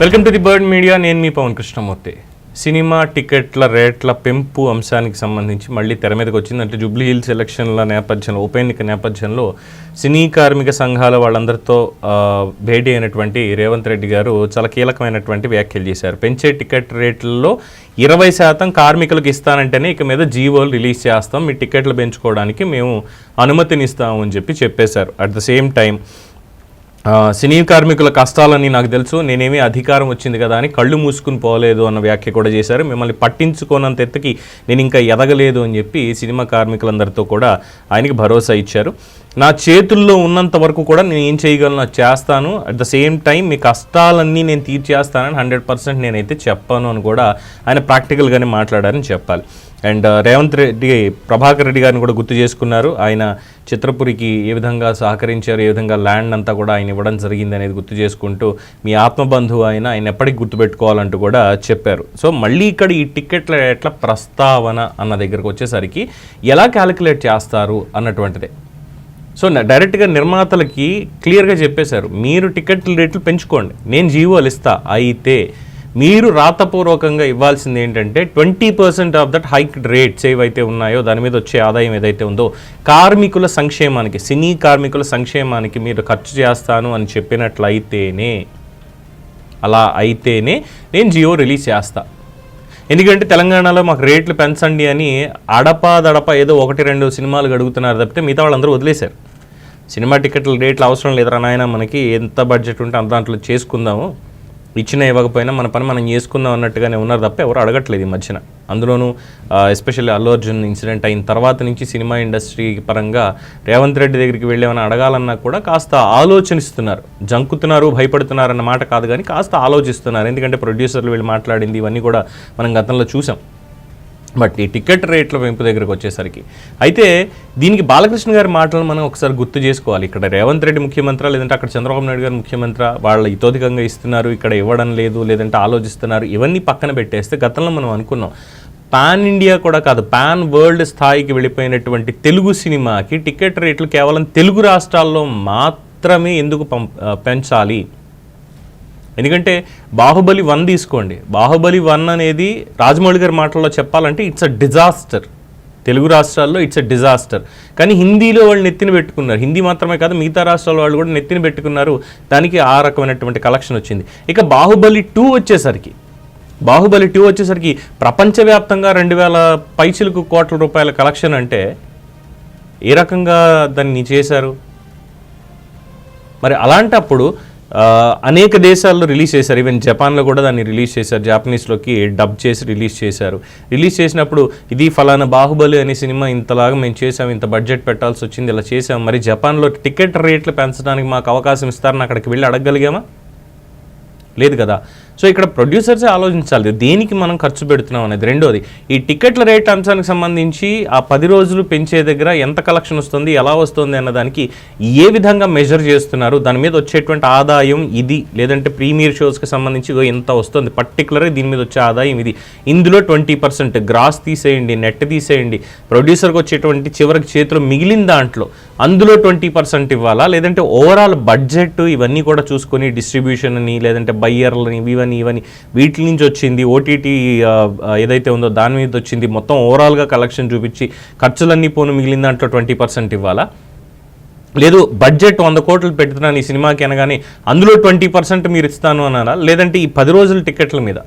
Welcome to the bird media. నేను మీ Pawan Krishnamurthy. Cinema టికెట్ల రేట్ల పెంపు అంశానికి సంబంధించి మళ్ళీ తెర మీదకి వచ్చింది అంటే జూబ్లీ హిల్స్ ఎలక్షన్ల నేపథ్యంలో ఉప ఎన్నిక నేపథ్యంలో సినీ కార్మిక సంఘాల వాళ్ళందరితో భేటీ అయినటువంటి రేవంత్ రెడ్డి గారు చాలా కీలకమైనటువంటి వ్యాఖ్యలు చేశారు. పెంచే టికెట్ రేట్లలో ఇరవై శాతం కార్మికులకు ఇస్తానంటేనే ఇక మీద జీవోలు రిలీజ్ చేస్తాం. మీ టికెట్లు పెంచుకోవడానికి మేము అనుమతినిస్తామని చెప్పి చెప్పేశారు. అట్ ద సేమ్ టైం సినీ కార్మికుల కష్టాలని నాకు తెలుసు నేనేమి అధికారం వచ్చింది కదా అని కళ్ళు మూసుకుని పోలేదు అన్న వ్యాఖ్య కూడా చేశారు. మిమ్మల్ని పట్టించుకోనంత ఎత్తుకి నేను ఇంకా ఎదగలేదు అని చెప్పి సినిమా కార్మికులందరితో కూడా ఆయనకి భరోసా ఇచ్చారు. నా చేతుల్లో ఉన్నంత వరకు కూడా నేను ఏం చేయగలను? చేస్తాను. అట్ ద సేమ్ టైం మీ కష్టాలన్నీ నేను తీర్చేస్తానని హండ్రెడ్ పర్సెంట్ నేనైతే చెప్పాను అని కూడా ఆయన ప్రాక్టికల్గానే మాట్లాడారని చెప్పాలి. అండ్ uh, రేవంత్ రెడ్డి ప్రభాకర్ రెడ్డి గారిని కూడా గుర్తు చేసుకున్నారు. ఆయన చిత్రపురికి ఏ విధంగా సహకరించారు ఏ విధంగా ల్యాండ్ అంతా కూడా ఆయన ఇవ్వడం జరిగింది అనేది గుర్తు చేసుకుంటూ మీ ఆత్మబంధువు ఆయన ఆయన ఎప్పటికి గుర్తుపెట్టుకోవాలంటూ కూడా చెప్పారు. సో మళ్ళీ ఇక్కడ ఈ టికెట్ల ఎట్లా ప్రస్తావన అన్న దగ్గరకు వచ్చేసరికి ఎలా క్యాలిక్యులేట్ చేస్తారు అన్నటువంటిదే. సో డైరెక్ట్గా నిర్మాతలకి క్లియర్గా చెప్పేశారు. మీరు టికెట్ రేట్లు పెంచుకోండి. నేను జీవోలు ఇస్తా అయితే మీరు రాతపూర్వకంగా ఇవ్వాల్సింది ఏంటంటే twenty percent of that hike rates ఏవైతే ఉన్నాయో దాని మీద వచ్చే ఆదాయం ఏదైతే ఉందో కార్మికుల సంక్షేమానికి సినీ కార్మికుల సంక్షేమానికి మీరు ఖర్చు చేస్తాను అని చెప్పినట్లయితేనే అలా అయితేనే నేను జియో రిలీజ్ చేస్తాను ఎందుకంటే తెలంగాణలో మాకు రేట్లు పెంచండి అని అడపా దడప ఏదో ఒకటి రెండు సినిమాలు అడుగుతున్నారు తప్పితే మిగతా వాళ్ళందరూ వదిలేశారు. సినిమా టికెట్ల రేట్లు అవసరం లేదురా నాయన మనకి ఎంత బడ్జెట్ ఉంటే అంత దాంట్లో చేసుకుందాము. ఇచ్చిన ఇవ్వకపోయినా మన పని మనం చేసుకుందాం అన్నట్టుగానే ఉన్నారు తప్ప ఎవరు అడగట్లేదు ఈ మధ్యన. అందులోనూ ఎస్పెషల్లీ అల్లు అర్జున్ ఇన్సిడెంట్ అయిన తర్వాత నుంచి సినిమా ఇండస్ట్రీ పరంగా రేవంత్ రెడ్డి దగ్గరికి వెళ్ళేమని అడగాలన్నా కూడా కాస్త ఆలోచనిస్తున్నారు. జంకుతున్నారు భయపడుతున్నారు అన్న మాట కాదు కానీ కాస్త ఆలోచిస్తున్నారు. ఎందుకంటే ప్రొడ్యూసర్లు వీళ్ళు మాట్లాడింది ఇవన్నీ కూడా మనం గతంలో చూసాం. బట్ ఈ టికెట్ రేట్ల పెంపు దగ్గరకు వచ్చేసరికి. అయితే దీనికి బాలకృష్ణ గారి మాటలను మనం ఒకసారి గుర్తు చేసుకోవాలి. ఇక్కడ రేవంత్ రెడ్డి ముఖ్యమంత్రి లేదంటే అక్కడ చంద్రబాబు నాయుడు గారు ముఖ్యమంత్రి వాళ్ళ ఇతోధికంగా ఇస్తున్నారు ఇక్కడ ఇవ్వడం లేదు లేదంటే ఆలోచిస్తున్నారు ఇవన్నీ పక్కన పెట్టేస్తే గతంలో మనం అనుకున్నాం. పాన్ ఇండియా కూడా కాదు పాన్ వరల్డ్ స్థాయికి వెళ్ళిపోయినటువంటి తెలుగు సినిమాకి టికెట్ రేట్లు కేవలం తెలుగు రాష్ట్రాల్లో మాత్రమే ఎందుకు పం పెంచాలి? ఎందుకంటే బాహుబలి వన్ తీసుకోండి. బాహుబలి వన్ అనేది రాజమౌళి గారి మాటల్లో చెప్పాలంటే ఇట్స్ అ డిజాస్టర్ తెలుగు రాష్ట్రాల్లో ఇట్స్ అ డిజాస్టర్. కానీ హిందీలో వాళ్ళు నెత్తిన పెట్టుకున్నారు. హిందీ మాత్రమే కాదు మిగతా రాష్ట్రాల వాళ్ళు కూడా నెత్తిన పెట్టుకున్నారు. దానికి ఆ రకమైనటువంటి కలెక్షన్ వచ్చింది. ఇక బాహుబలి టూ వచ్చేసరికి బాహుబలి టూ వచ్చేసరికి ప్రపంచవ్యాప్తంగా రెండు వేల పైచిలకు కోట్ల రూపాయల కలెక్షన్ అంటే ఏ రకంగా దాన్ని చేశారు? మరి అలాంటప్పుడు అనేక దేశాల్లో రిలీజ్ చేశారు. ఈవెన్ జపాన్లో కూడా దాన్ని రిలీజ్ చేశారు. జాపనీస్లోకి డబ్ చేసి రిలీజ్ చేశారు. రిలీజ్ చేసినప్పుడు ఇది ఫలానా బాహుబలి అనే సినిమా ఇంతలాగా మేము చేసాం ఇంత బడ్జెట్ పెట్టాల్సి వచ్చింది ఇలా చేసాం మరి జపాన్లో టికెట్ రేట్లు పెంచడానికి మాకు అవకాశం ఇస్తారని అక్కడికి వెళ్ళి అడగగలిగామా? లేదు కదా. సో ఇక్కడ ప్రొడ్యూసర్సే ఆలోచించాలి. దేనికి మనం ఖర్చు పెడుతున్నాం అనేది. రెండోది ఈ టికెట్ల రేట్ అంశానికి సంబంధించి ఆ పది రోజులు పెంచే దగ్గర ఎంత కలెక్షన్ వస్తుంది ఎలా వస్తుంది అన్న దానికి ఏ విధంగా మెజర్ చేస్తున్నారు దాని మీద వచ్చేటువంటి ఆదాయం ఇది లేదంటే ప్రీమియర్ షోస్కి సంబంధించి ఇంత వస్తుంది పర్టికులర్గా దీని మీద వచ్చే ఆదాయం ఇది. ఇందులో ట్వంటీ పర్సెంట్ గ్రాస్ తీసేయండి నెట్ తీసేయండి ప్రొడ్యూసర్కి వచ్చేటువంటి చివరికి చేతిలో మిగిలిన దాంట్లో అందులో ట్వంటీ పర్సెంట్ ఇవ్వాలా? లేదంటే ఓవరాల్ బడ్జెట్ ఇవన్నీ కూడా చూసుకొని డిస్ట్రిబ్యూషన్ అని లేదంటే బయ్యర్లని ఇవన్నీ ఇవన్నీ వీటి నుంచి వచ్చింది ఓటీటీ ఏదైతే ఉందో దాని మీద వచ్చింది మొత్తం ఓవరాల్గా కలెక్షన్ చూపించి ఖర్చులన్నీ పోను మిగిలిన దాంట్లో ట్వంటీ పర్సెంట్ ఇవ్వాలా? లేదు బడ్జెట్ వంద కోట్లు పెడుతున్నాను ఈ సినిమాకి అనగానే అందులో ట్వంటీ పర్సెంట్ మీరు ఇస్తాను అన్నారా? లేదంటే ఈ పది రోజుల టికెట్ల మీద?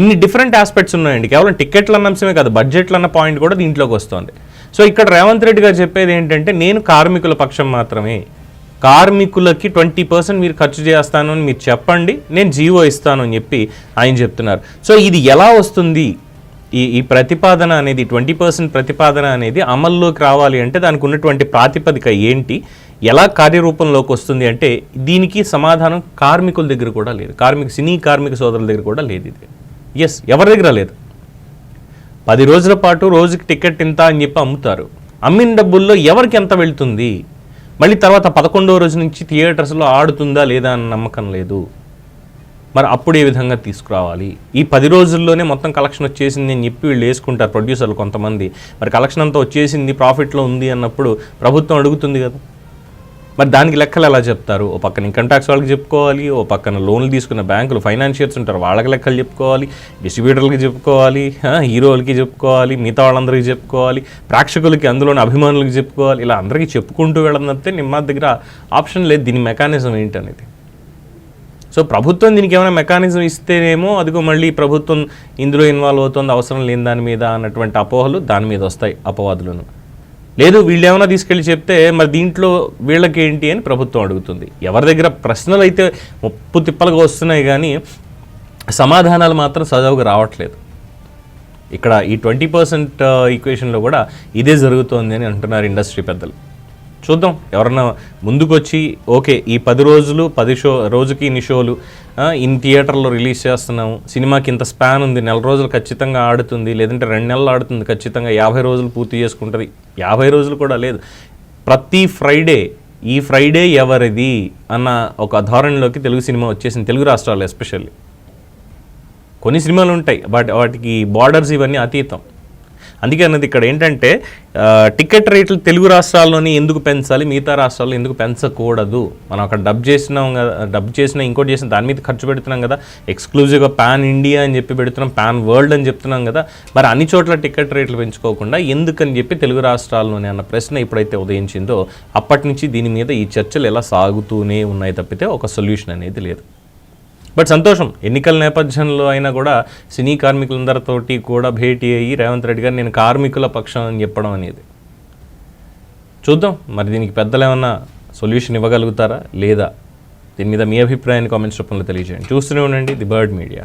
ఇన్ని డిఫరెంట్ ఆస్పెక్ట్స్ ఉన్నాయండి. కేవలం టికెట్లు అన్న అంశమే కాదు బడ్జెట్లు అన్న పాయింట్ కూడా దీంట్లోకి వస్తుంది. సో ఇక్కడ రేవంత్ రెడ్డి గారు చెప్పేది ఏంటంటే నేను కార్మికుల పక్షం మాత్రమే. కార్మికులకి ట్వంటీ పర్సెంట్ మీరు ఖర్చు చేస్తాను అని మీరు చెప్పండి నేను జీవో ఇస్తాను అని చెప్పి ఆయన చెప్తున్నారు. సో ఇది ఎలా వస్తుంది? ఈ ఈ ప్రతిపాదన అనేది ట్వంటీ పర్సెంట్ ప్రతిపాదన అనేది అమల్లోకి రావాలి అంటే దానికి ఉన్నటువంటి ప్రాతిపదిక ఏంటి? ఎలా కార్యరూపంలోకి వస్తుంది అంటే దీనికి సమాధానం కార్మికుల దగ్గర కూడా లేదు. కార్మిక సినీ కార్మిక సోదరుల దగ్గర కూడా లేదు ఇది. ఎస్ ఎవరి దగ్గర లేదు. పది రోజుల పాటు రోజుకి టికెట్ ఇంత అని చెప్పి అమ్ముతారు. అమ్మిన డబ్బుల్లో ఎవరికి ఎంత వెళ్తుంది? మళ్ళీ తర్వాత పదకొండవ రోజు నుంచి థియేటర్స్లో ఆడుతుందా లేదా అన్న నమ్మకం లేదు. మరి అప్పుడు ఏ విధంగా తీసుకురావాలి? ఈ పది రోజుల్లోనే మొత్తం కలెక్షన్ వచ్చేసింది అని చెప్పి వీళ్ళు వేసుకుంటారు ప్రొడ్యూసర్లు కొంతమంది. మరి కలెక్షన్ అంతా వచ్చేసింది ప్రాఫిట్లో ఉంది అన్నప్పుడు ప్రభుత్వం అడుగుతుంది కదా. మరి దానికి లెక్కలు ఎలా చెప్తారు? ఓ పక్కన ఇన్కమ్ ట్యాక్స్ వాళ్ళకి చెప్పుకోవాలి ఓ పక్కన లోన్లు తీసుకున్న బ్యాంకులు ఫైనాన్షియర్స్ ఉంటారు వాళ్ళకి లెక్కలు చెప్పుకోవాలి డిస్ట్రిబ్యూటర్లకి చెప్పుకోవాలి హీరోలకి చెప్పుకోవాలి మిగతా వాళ్ళందరికీ చెప్పుకోవాలి ప్రేక్షకులకి అందులోని అభిమానులకి చెప్పుకోవాలి ఇలా అందరికీ చెప్పుకుంటూ వెళ్ళదంతే నిమ్మ దగ్గర ఆప్షన్ లేదు. దీని మెకానిజం ఏంటనేది? సో ప్రభుత్వం దీనికి ఏమైనా మెకానిజం ఇస్తేనేమో అదిగో మళ్ళీ ప్రభుత్వం ఇందులో ఇన్వాల్వ్ అవుతుంది అవసరం లేని దాని మీద అన్నటువంటి అపోహలు దాని మీద వస్తాయి అపవాదులను. లేదు వీళ్ళు ఏమైనా తీసుకెళ్ళి చెప్తే మరి దీంట్లో వీళ్ళకి ఏంటి అని ప్రభుత్వం అడుగుతుంది. ఎవరి దగ్గర ప్రశ్నలు అయితే ముప్పు తిప్పలుగా వస్తున్నాయి కానీ సమాధానాలు మాత్రం సజావుగా రావట్లేదు. ఇక్కడ ఈ ట్వంటీ పర్సెంట్ ఈక్వేషన్లో కూడా ఇదే జరుగుతోంది అని అంటున్నారు ఇండస్ట్రీ పెద్దలు. చూద్దాం ఎవరన్నా ముందుకొచ్చి ఓకే ఈ పది రోజులు పది షో రోజుకి ఇన్ని షోలు ఇన్ థియేటర్లో రిలీజ్ చేస్తున్నాము. సినిమాకి ఇంత స్పాన్ ఉంది. నెల రోజులు ఖచ్చితంగా ఆడుతుంది. లేదంటే రెండు నెలలు ఆడుతుంది. ఖచ్చితంగా యాభై రోజులు పూర్తి చేసుకుంటుంది యాభై రోజులు కూడా లేదు. ప్రతి ఫ్రైడే ఈ ఫ్రైడే ఎవరిది అన్న ఒక ధోరణిలోకి తెలుగు సినిమా వచ్చేసింది. తెలుగు రాష్ట్రాలు ఎస్పెషల్లీ. కొన్ని సినిమాలు ఉంటాయి. బట్ వాటికి బార్డర్స్ ఇవన్నీ అతీతం. అందుకే అన్నది ఇక్కడ ఏంటంటే టికెట్ రేట్లు తెలుగు రాష్ట్రాల్లోని ఎందుకు పెంచాలి మిగతా రాష్ట్రాల్లో ఎందుకు పెంచకూడదు? మనం అక్కడ డబ్ చేసినాం కదా డబ్ చేసిన ఇంకోటి చేసిన దాని మీద ఖర్చు పెడుతున్నాం కదా. ఎక్స్క్లూజివ్గా పాన్ ఇండియా అని చెప్పి పెడుతున్నాం పాన్ వరల్డ్ అని చెప్తున్నాం కదా. మరి అన్ని చోట్ల టికెట్ రేట్లు పెంచుకోకుండా ఎందుకని చెప్పి తెలుగు రాష్ట్రాల్లోనే అన్న ప్రశ్న ఎప్పుడైతే ఉదయించిందో అప్పటి నుంచి దీని మీద ఈ చర్చలు ఎలా సాగుతూనే ఉన్నాయి తప్పితే ఒక సొల్యూషన్ అనేది లేదు. బట్ సంతోషం. ఎన్నికల నేపథ్యంలో అయినా కూడా సినీ కార్మికులందరితోటి కూడా భేటీ అయ్యి రేవంత్ రెడ్డి గారు నేను కార్మికుల పక్షం అని చెప్పడం అనేది. చూద్దాం. మరి దీనికి పెద్దలు ఏమన్నా సొల్యూషన్ ఇవ్వగలుగుతారా? లేదా దీని మీద మీ అభిప్రాయాన్ని కామెంట్స్ రూపంలో తెలియజేయండి. చూస్తూనే ఉండండి ది బర్డ్ మీడియా.